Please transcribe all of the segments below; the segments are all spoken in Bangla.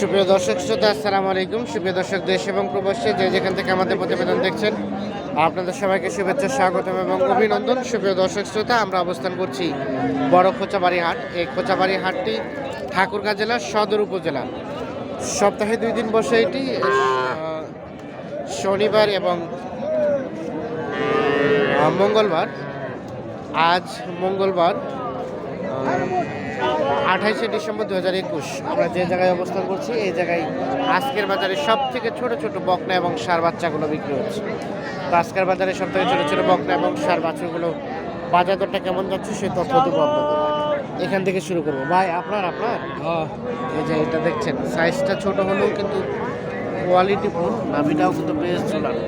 সুপ্রিয় দর্শক শ্রোতা, আসসালামু আলাইকুম। সুপ্রিয় দর্শক, দেশ এবং প্রবাসী যে যেখান থেকে আমাদের প্রতিবেদন দেখছেন, আপনাদের সবাইকে শুভেচ্ছা, স্বাগতম এবং অভিনন্দন। সুপ্রিয় দর্শক শ্রোতা, আমরা অবস্থান করছি বড় খোঁচাবাড়ি হাট। এই খোঁচাবাড়ি হাটটি ঠাকুরগাঁ জেলার সদর উপজেলা। সপ্তাহে দুই দিন বসে এটি শনিবার এবং মঙ্গলবার। আজ মঙ্গলবার আঠাইশে ডিসেম্বর দু হাজার একুশ। আমরা যে জায়গায় অবস্থান করছি এই জায়গায় আজকের বাজারে সব থেকে ছোট ছোট বকনা এবং সার বাচ্চাগুলো বিক্রি হচ্ছে। তো আজকের বাজারে সব থেকে ছোট ছোট বকনা এবং সার বাচ্চাগুলো বাজার দরটা কেমন যাচ্ছে সে তথ্য দেবো আপনাদের এখান থেকে শুরু করব। ভাই আপনার আপনার? এই যে এটা দেখছেন সাইজটা ছোট হলেও কিন্তু কোয়ালিটি ফুল নাভিটাও কিন্তু বেশ ঝোলানো।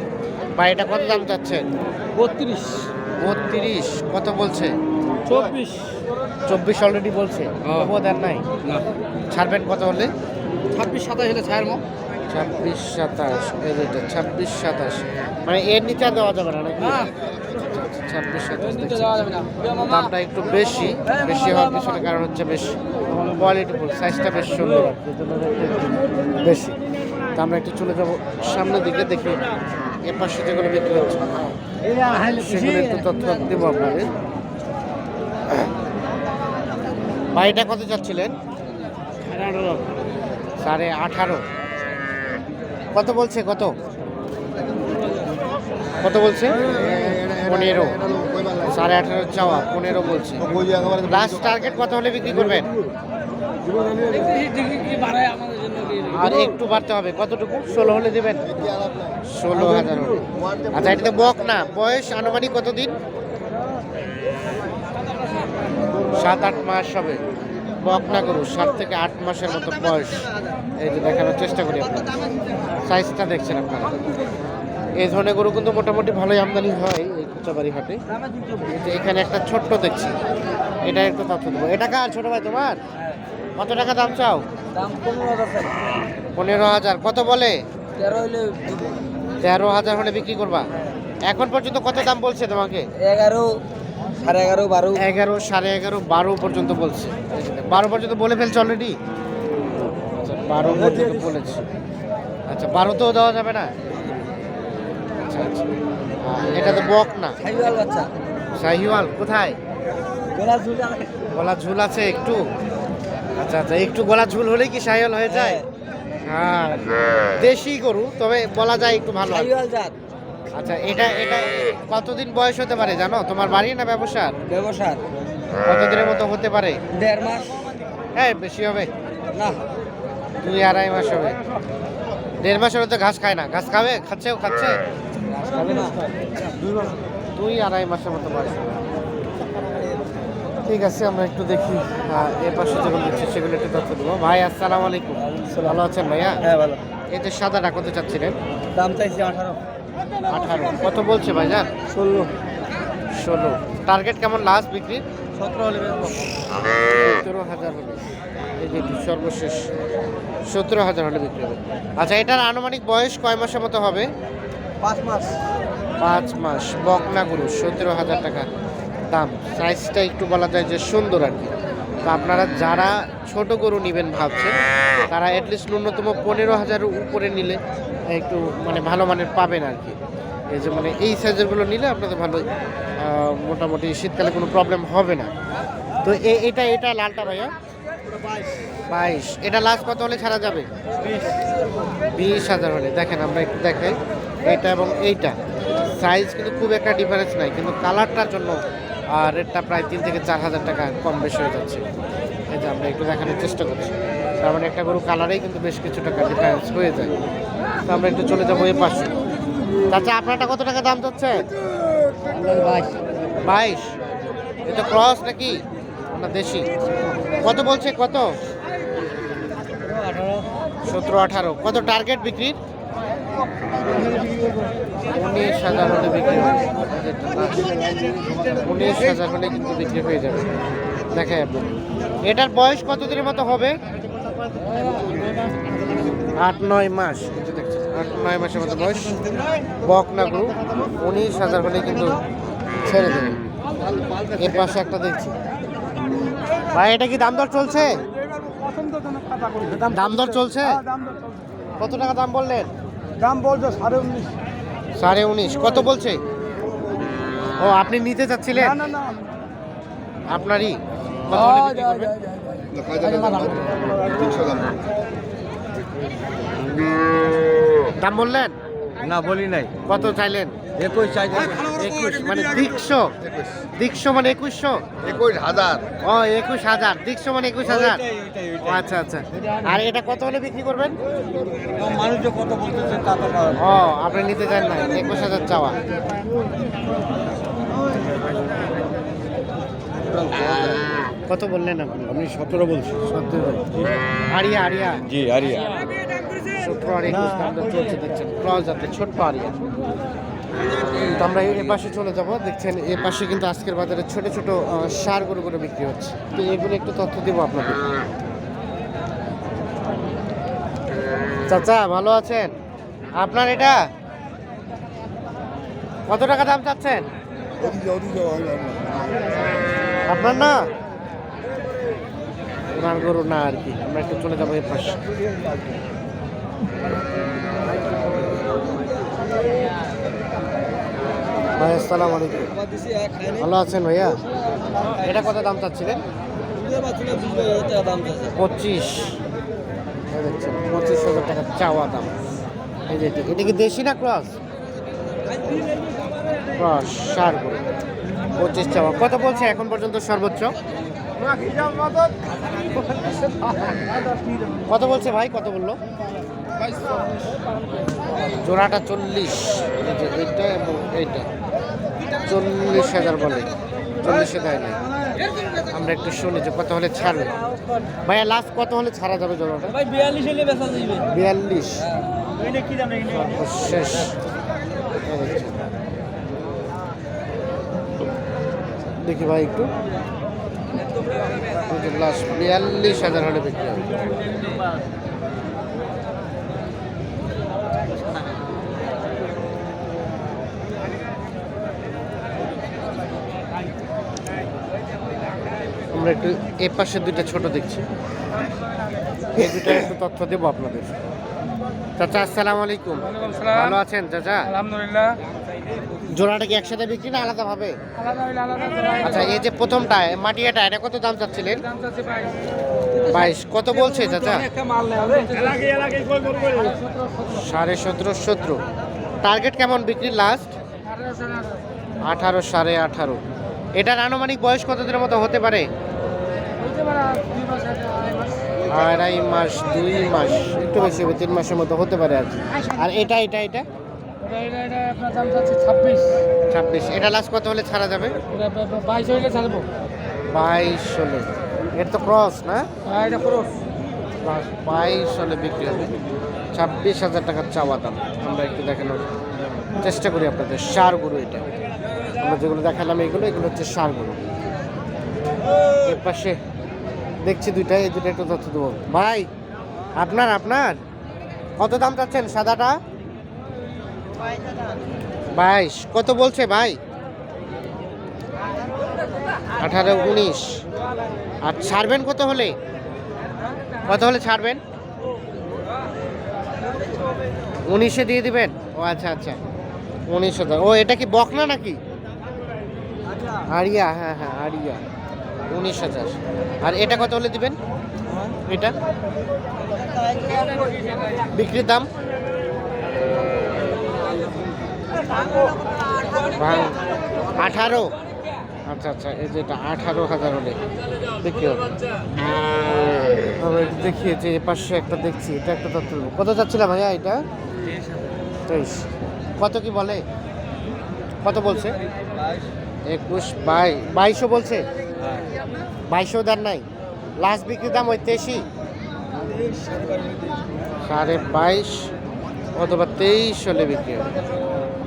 ভাই এটা কত দাম চাচ্ছেন? বত্রিশ। বত্রিশ কত বলছে? চব্বিশ। চব্বিশ অলরেডি বলছে। তবুও দেন নাই। ছাড়বেন কত হলে? ছাব্বিশ সাতাশ হলে মো ছাব্বিশ সাতাশ এই যেটা ছাব্বিশ সাতাশ। মানে এর নিচে আর দেওয়া যাবে না নাকি? ছাব্বিশ সাতাশ দামটা একটু বেশি বেশি হওয়ার পিছনে কারণ হচ্ছে বেশ সাইজটা বেশ সুন্দর। বেশি। তা আমরা একটু চলে যাব সামনের দিকে দেখি এর পাশে যেগুলো বিক্রি হচ্ছে। সেগুলো একটু তথ্য দেবো আপনাদের। বাড়িটা কত যাচ্ছিলেন সাড়ে আঠারো। কত বলছে, কত? কত বলছে? পনেরো। সাড়ে আঠারো চাওয়া, পনেরো বলছে। লাস্ট টার্গেট কত হলে বিক্রি করবেন? আর একটু বাড়তে হবে, কতটুকু? ষোলো হলে দেবেন? ষোলো হাজার আচ্ছা এটা তো বক না, বয়স আনুমানিক কতদিন? সাত আট মাস হবে। বক না করু সাত থেকে আট মাসের মতো বয়স। এই যে দেখানোর চেষ্টা করি আপনার সাইজটা দেখছেন আপনারা। এই ধরনের গরু কিন্তু মোটামুটি ভালোই আমদানি হয় এই কুচাবাড়ি হাটে। এখানে একটা ছোট্ট দেখছি। এটা একটু তথ্য দেবো। এটা কার? ছোট ভাই তোমার? কত টাকা দাম চাও? দাম পনেরো হাজার পনেরো হাজার। কত বলে? তেরো হলে তেরো হাজার হলে বিক্রি করবা। এখন পর্যন্ত কত দাম বলছে তোমাকে? এগারো। সাড়ে এগারো বারো? এগারো সাড়ে এগারো বারো পর্যন্ত বলছে। বারো পর্যন্ত বলে ফেলছে অলরেডি বারো পর্যন্ত বলেছে। আচ্ছা বারোতেও দেওয়া যাবে না? আচ্ছা আচ্ছা। এটা তো বক না। শাহিওয়াল কোথায়? গোলা ঝুল আছে। একটু। আচ্ছা আচ্ছা একটু গলা ঝুল হলেই কি শাহিওয়াল হয়ে যায়? হ্যাঁ। দেশি গরু তবে বলা যায় একটু ভালো আর জাত। আচ্ছা এটা এটা কতদিন বয়স হতে পারে জানো? তোমার বাড়ি না ব্যবসার? ব্যবসার। কতদিনের মতো হতে পারে? দেড় মাস। হ্যাঁ বেশি হবে। না। দুই আড়াই মাস হবে। দেড় মাস হলে তো ঘাস খায় না। ঘাস খাবে? খাচ্ছেও খাচ্ছে? দুই আড়াই মাসের মতো বয়স হবে। ঠিক আছে আমরা একটু দেখি এর পাশে যেগুলো দিচ্ছি সেগুলো একটু তথ্য দেবো। ভাই আসসালামু আলাইকুম। ভালো আছেন ভাইয়া? হ্যাঁ ভালো। যে সাদাটা কত চাচ্ছিলেন? দাম চাইছি আঠারো। আঠারো। কত বলছে ভাইজান? ষোলো। ষোলো। টার্গেট কেমন লাস্ট বিক্রি? সতেরো হলে সতেরো হাজার হলে। এই যে সর্বশেষ। সতেরো হাজার হলে বিক্রি হবে। আচ্ছা এটার আনুমানিক বয়স কয় মাসের মতো হবে? পাঁচ মাস। পাঁচ মাস। বকনা গরু সতেরো হাজার টাকা দাম। সাইজটা একটু বলা যায় যে সুন্দর আর কি। তো আপনারা যারা ছোট গরু নেবেন ভাবছেন, তারা অ্যাটলিস্ট ন্যূনতম পনেরো হাজার উপরে নিলে একটু মানে ভালো মানের পাবেন আর কি। এই যে মানে এই সাইজেরগুলো নিলে আপনাদের ভালো মোটামুটি শীতকালে কোনো প্রবলেম হবে না। তো এটা এটা লালটা ভাইয়া? বাইশ। এটা লাস্ট কত হলে ছাড়া যাবে? বিশ হাজার হলে। দেখেন, আমরা একটু দেখাই। এটা এবং এইটা। সাইজ কিন্তু খুব একটা ডিফারেন্স নাই, কিন্তু কালারটার জন্য আর রেটটা প্রায় তিন থেকে চার হাজার টাকা কম বেশি হয়ে যাচ্ছে। এই যে আমরা একটু দেখানোর চেষ্টা করছি। তার মানে একটা গরু কালারেই কিন্তু বেশ কিছু টাকা ডিফারেন্স হয়ে যায়। তো আমরা একটু চলে যাব এই পাশে। চাচা আপনারটা কত টাকা দাম চাচ্ছে বাইশ। এটা ক্রস নাকি? না দেশি। কত বলছে কত? সতেরো আঠারো। কত টার্গেট বিক্রির? উনিশ হাজার হলে বিক্রি হবে। উনিশ হাজার হলে কিন্তু বিক্রি হয়ে যাবে। দেখাই আপনি এটার বয়স কতদিনের মতো হবে? আট নয় মাস। এই দেখছেন, আট নয় মাসের মতো বয়স। বক না গরু উনিশ হাজার হলে কিন্তু ছেড়ে দেবে। এর পাশে একটা দেখছি। ভাই এটা কি দাম দর চলছে। দাম দর চলছে? হ্যাঁ, দাম দর চলছে। কত টাকা দাম বললেন? দাম বলছে সাড়ে উনিশ। সাড়ে উনিশ। কত বলছে? ও আপনি নিতে চাচ্ছিলেন? না না না। আপনারই। দাম বললেন? না বলি নাই। কত চাইলেন? একই চাই। একুশ মানে দিকশো মানে একুশশো? একুশ হাজার। ও একুশ হাজার মানে একুশ হাজার। আচ্ছা আচ্ছা। আর এটা কত হলে বিক্রি করবেন? মানুষ কত বলতেছে তা তো ও আপনি নিতে চান না একুশ হাজার চাওয়া। কত বললেন আপনি? আমি সতেরো বলছি। সতেরো। Area area? জি আরিয়া। সতেরো আর একুশ দাম চলছে দেখছেন। ক্রস যাতে ছোট্ট আরিয়া। তো আমরা এ পাশে চলে যাব। দেখছেন এ পাশে কিন্তু আজকের বাজারে ছোট ছোট সার গরু গরু বিক্রি হচ্ছে। তো এগুলো একটু তথ্য দেবো আপনাদের। চাচা, ভালো আছেন? আপনার এটা? কত টাকা দাম চাচ্ছেন? আপনার না? ওনার গরু না আর কি। আমরা একটু চলে যাব এর পাশে। ভাই, আসসালামু আলাইকুম। ভালো আছেন ভাইয়া? এটা কত দাম চাচ্ছিলেন? পঁচিশ। পঁচিশ হাজার টাকা চাওয়া দাম। এই যে এটা কি দেশি না ক্রস? ক্রস, সার গরু। পঁচিশ চাওয়া। কত বলছে এখন পর্যন্ত সর্বোচ্চ? কত বলছে ভাই? কত বলল? জোড়াটা চল্লিশ। এইটা এবং এইটা। চল্লিশ হাজার বলে। চল্লিশে দেয় না আমরা একটু শুনি যে কত হলে ছাড়বে। ভাইয়া লাস্ট কত হলে ছাড়া যাবে জোড়াটা বিয়াল্লিশ শেষ দেখি ভাই একটু। লাস্ট বিয়াল্লিশ হাজার হলে বিক্রি হবে। আমরা একটু এ পাশে দুইটা ছোট দেখছি। এই দুটো একটু তথ্য দেবো আপনাদের। চাচা আসসালামু আলাইকুম। ভালো আছেন চাচা? আলহামদুলিল্লাহ। জোড়াটা কি একসাথে বিক্রি না আলাদা ভাবে আলাদা হইলে আলাদা আচ্ছা এই যে প্রথমটা মাটিয়াটা এটা কত দাম চাচ্ছিলেন? বাইশ। কত বলছে চাচা? সাড়ে সতেরো সতেরো। টার্গেট কেমন বিক্রি লাস্ট আঠারো সাড়ে আঠারো। এটার আনুমানিক বয়স কত দিনের মতো হতে পারে? আড়াই মাস, দুই মাস, একটু বেশি হবে, তিন মাসের মতো হতে পারে আর কি। আর এটা এটা এটা? ছাব্বিশ। এটা লাস্ট কত হলে ছাড়া যাবে? বাইশ হলে। এটা তো ক্রস না? খরচ বাইশ হলে বিক্রি হবে। ছাব্বিশ হাজার টাকার চাওয়া দাম। আমরা একটু দেখানোর চেষ্টা করি আপনাদের। সার গরু এটা। আমরা যেগুলো দেখালাম এগুলো এগুলো হচ্ছে সার গরু এর পাশে দেখছি দুইটা, এই দুটো একটু তথ্য দেবো। ভাই, আপনার আপনার? কত দাম চাচ্ছেন সাদাটা? বাইশ, কত বলছে ভাই? আঠারো উনিশ। আর ছাড়বেন কত হলে? কত হলে ছাড়বেন? উনিশে দিয়ে দিবেন? ও আচ্ছা আচ্ছা। উনিশ হাজার। ও, এটা কি বকনা নাকি? আরিয়া হ্যাঁ হ্যাঁ আরিয়া উনিশ হাজার। আর এটা কত হলে দিবেন? এটা? বিক্রির দাম? আঠারো। আচ্ছা আচ্ছা এই যেটা আঠারো হাজার হলে বিক্রি হবে। দেখি যে পাশে একটা দেখছি এটা একটা তথ্য। কত যাচ্ছিলাম ভাইয়া এটা? তেইশ। কত কি বলে? কত বলছে? একুশ বাই বাইশও বলছে। বাইশও দাম নাই। লাস্ট বিক্রির দাম ওই তেইশই। সাড়ে বাইশ অথবা তেইশ হলে বিক্রি হবে।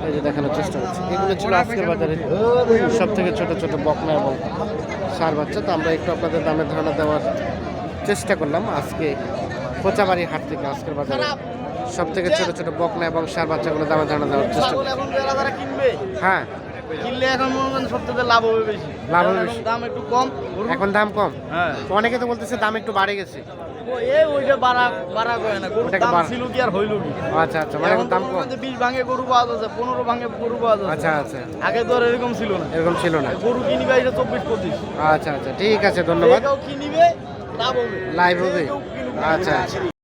এই যে দেখানোর চেষ্টা করছি। এগুলো ছিল আজকের বাজারে সব থেকে ছোটো ছোটো বকনা এবং সার বাচ্চা। তো আমরা একটু আপনাদের দামের ধারণা দেওয়ার চেষ্টা করলাম। আজকে কোচাবাড়ি হাট থেকে আজকের বাজারে সব থেকে ছোটো ছোটো বকনা এবং সার বাচ্চাগুলো দামের ধারণা দেওয়ার চেষ্টা করলাম হ্যাঁ। কিনলে এখন মনে করেন সবথেকে লাভ হবে বেশি। লাভ হবে বেশি। দাম একটু কম। এখন দাম কম? হ্যাঁ। অনেকে তো বলতেছে দাম একটু বাড়ে গেছে। এই ওইটা বাড়া বাড়া না। গরুর দাম ছিল কি আর হইল কি? আচ্ছা আচ্ছা মানে এখন দাম কম মনে হয় যে বিশ ভাঙে গরু পাওয়া যাচ্ছে পনেরো ভাঙে গরু পাওয়া যাচ্ছে। আচ্ছা আচ্ছা। আগে তো আর এরকম ছিল না। এরকম ছিল না। গরু কিনিবে এটা চব্বিশ পঁচিশ। আচ্ছা আচ্ছা ঠিক আছে ধন্যবাদ। কেউ কিনিবে লাভ হবে। লাইভ হবে। আচ্ছা আচ্ছা।